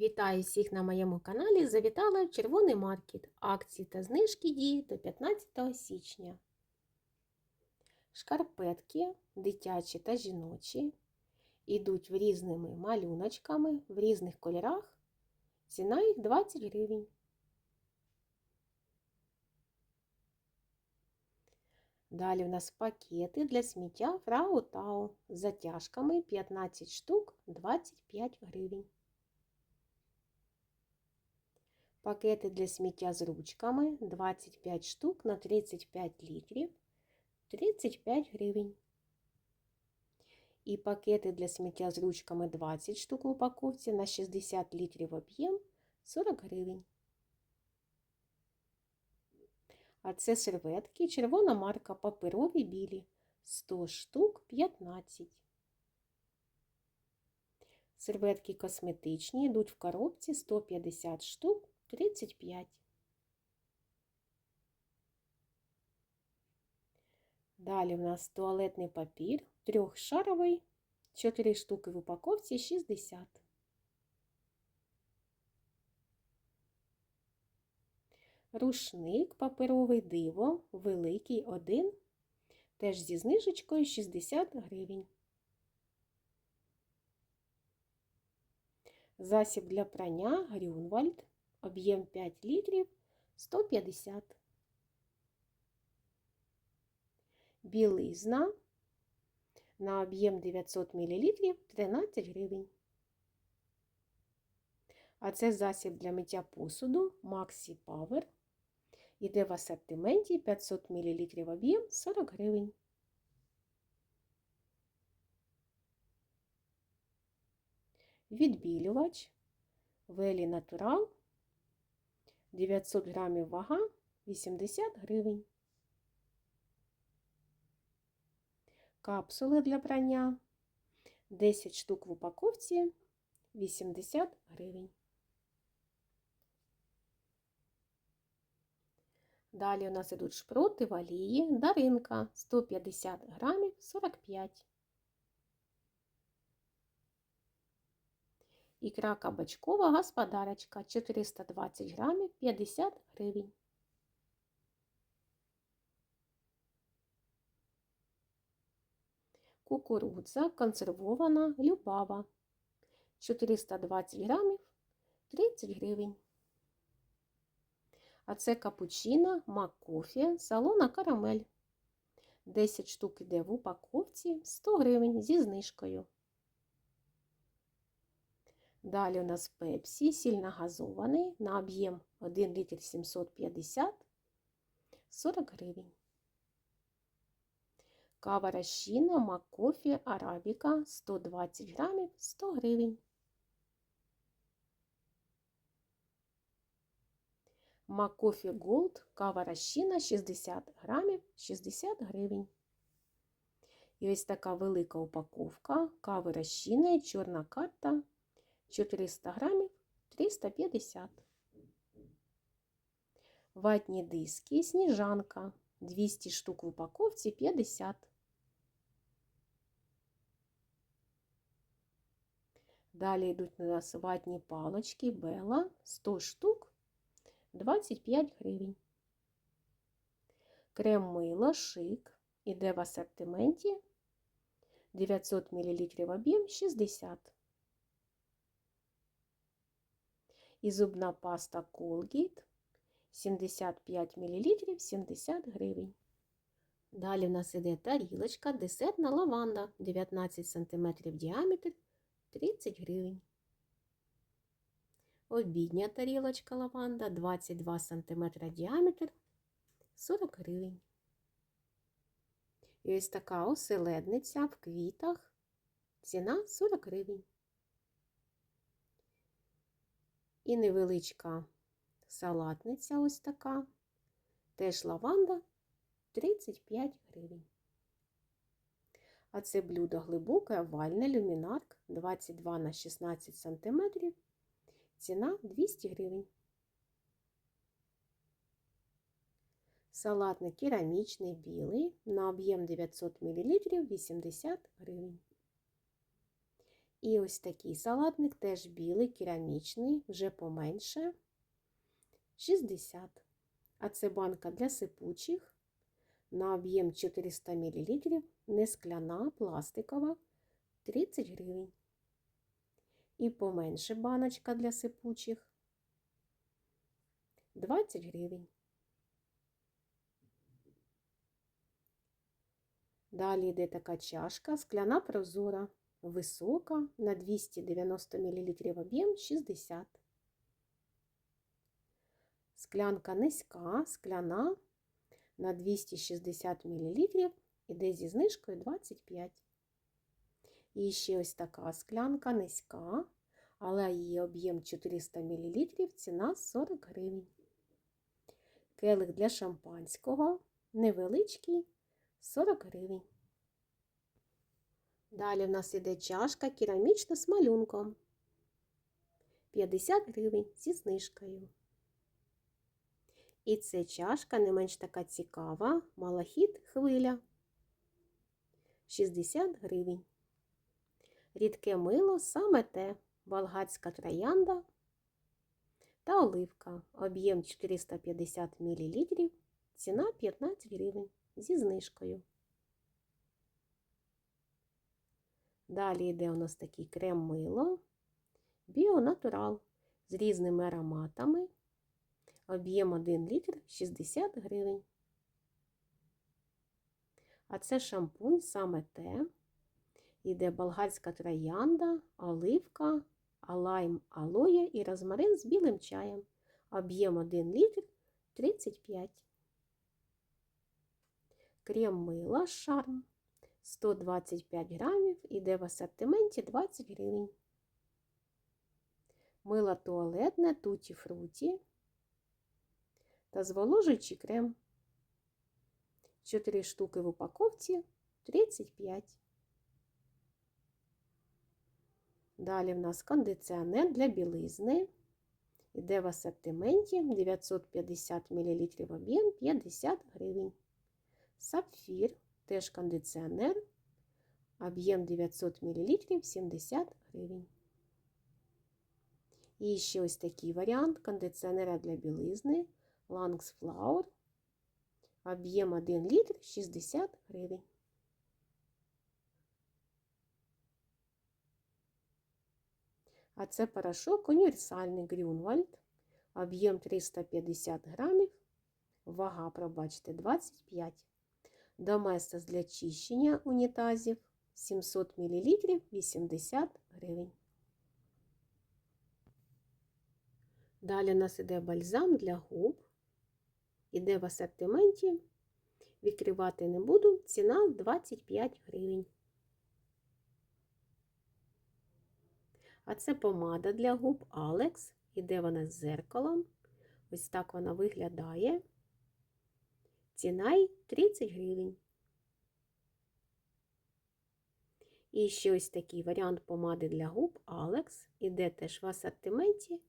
Вітаю всіх на моєму каналі. Завітала в Червоний маркет. Акції та знижки діють до 15 січня. Шкарпетки дитячі та жіночі йдуть в різними малюночками, в різних кольорах. Ціна їх 20 гривень. Далі в нас пакети для сміття Фрау Тау з затяжками 15 штук 25 гривень. Пакети для сміття з ручками 25 штук на 35 літрів 35 гривень. І пакети для сміття з ручками 20 штук в упаковці на 60 літрів об'єм 40 гривень. А це серветки, червона марка паперові білі 100 штук 15. Серветки косметичні йдуть в коробці 150 штук 35. Далі в нас туалетний папір трьохшаровий, 4 штуки в упаковці 60. Рушник паперовий диво, великий один, теж зі знижечкою 60 гривень. Засіб для прання Грюнвальд, об'єм 5 літрів 150. Білизна на об'єм 900 мл 13 гривень. А це засіб для миття посуду Maxi Power. Іде в асортименті 500 мл об'єм 40 гривень. Відбілювач Велі Натурал 900 грамів вага 80 гривень. Капсули для прання 10 штук в упаковці 80 гривень. Далі у нас ідуть шпроти, валії, даринка 150 грамів 45. Ікра кабачкова господарочка 420 грамів 50 гривень. Кукурудза консервована любава 420 грамів 30 гривень. А це капучино, маккофі, салона карамель. 10 штук іде в упаковці 100 гривень зі знижкою. Далі у нас пепсі, сильно газований на об'єм 1 літр 750 40 гривень. Кава розчинна, маккофі, арабіка 120 грамів 100 гривень. Маккофі Голд, кава розчинна 60 грамів 60 гривень. І ось така велика упаковка кави розчинної, чорна карта 400 грамів 350. Ватні диски, сніжанка 200 штук в упаковці 50. Далі йдуть у нас ватні палочки Бела 100 штук 25 гривень. Крем мило шик іде в асортименті 900 мл об'єм 60. І зубна паста Colgate 75 мл 70 гривень. Далі в нас іде тарілочка, десертна лаванда 19 см діаметр 30 гривень. Обідня тарілочка лаванда 22 см діаметр 40 гривень. І ось така оселедниця в квітах. Ціна 40 гривень. І невеличка салатниця ось така. Теж лаванда 35 гривень. А це блюдо глибоке, овальне, люмінарк 22 на 16 см. Ціна 200 гривень. Салатник керамічний білий на об'єм 900 мл 80 гривень. І ось такий салатник, теж білий, керамічний, вже поменше 60. А це банка для сипучих на об'єм 400 мл, не скляна, пластикова 30 гривень. І поменше баночка для сипучих 20 гривень. Далі йде така чашка, скляна прозора, висока, на 290 мл об'єм 60. Склянка низька, скляна на 260 мл, іде зі знижкою 25. І ще ось така склянка низька, але її об'єм 400 мл, ціна 40 гривень. Келих для шампанського невеличкий 40 гривень. Далі в нас іде чашка керамічна з малюнком 50 гривень зі знижкою. І це чашка не менш така цікава, малахіт хвиля 60 гривень. Рідке мило саме те, болгарська троянда та оливка. Об'єм 450 мл, ціна 15 гривень зі знижкою. Далі йде у нас такий крем-мило, біонатурал з різними ароматами. Об'єм 1 літр 60 гривень. А це шампунь саме те. Іде болгарська троянда, оливка, алайм алоє і розмарин з білим чаєм. Об'єм 1 літр 35. Крем мила шарм 125 грамів, іде в асортименті 20 гривень. Мило туалетне туті фруті та зволожуючий крем. 4 штуки в упаковці 35. Далі в нас кондиціонер для білизни. Іде в асортименті 950 мл об'єм 50 гривень. Сапфір, теж кондиціонер, об'єм 900 мл 70 гривень. І ще ось такий варіант кондиціонера для білизни. Langs Flower, об'єм 1 літр 60 гривень. А це порошок універсальний Грюнвальд, об'єм 350 грамів, вага, пробачте, 25 Доместос для чищення унітазів 700 мл 80 гривень. Далі у нас іде бальзам для губ. Іде в асортименті. Відкривати не буду. Ціна 25 гривень. А це помада для губ Alex. Іде вона з зеркалом. Ось так вона виглядає. Ціна 30 гривень. І ще ось такий варіант помади для губ Alex. Іде теж в асортименті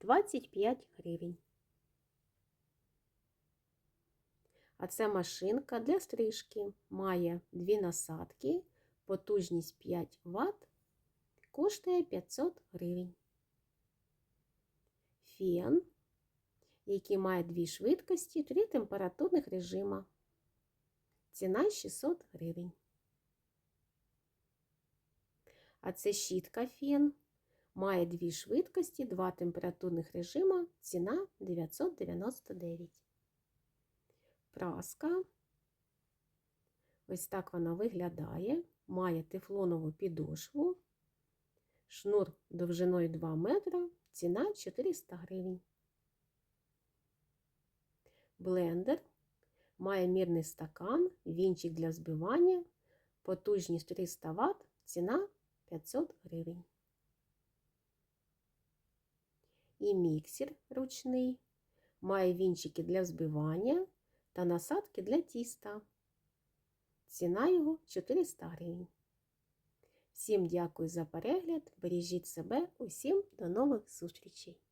25 гривень. А це машинка для стрижки. Має дві насадки, потужність 5 Вт, коштує 500 гривень. Фен який має дві швидкості, три температурних режима. Ціна 600 гривень. А це щітка фен. Має дві швидкості, два температурних режима, ціна 999. Праска. Ось так вона виглядає. Має тефлонову підошву, шнур довжиною 2 метра, ціна 400 гривень. Блендер має мірний стакан, вінчик для збивання, потужність 300 Вт, ціна 500 гривень. І міксер ручний, має вінчики для збивання та насадки для тіста. Ціна його 400 гривень. Всім дякую за перегляд, бережіть себе, усім до нових зустрічей!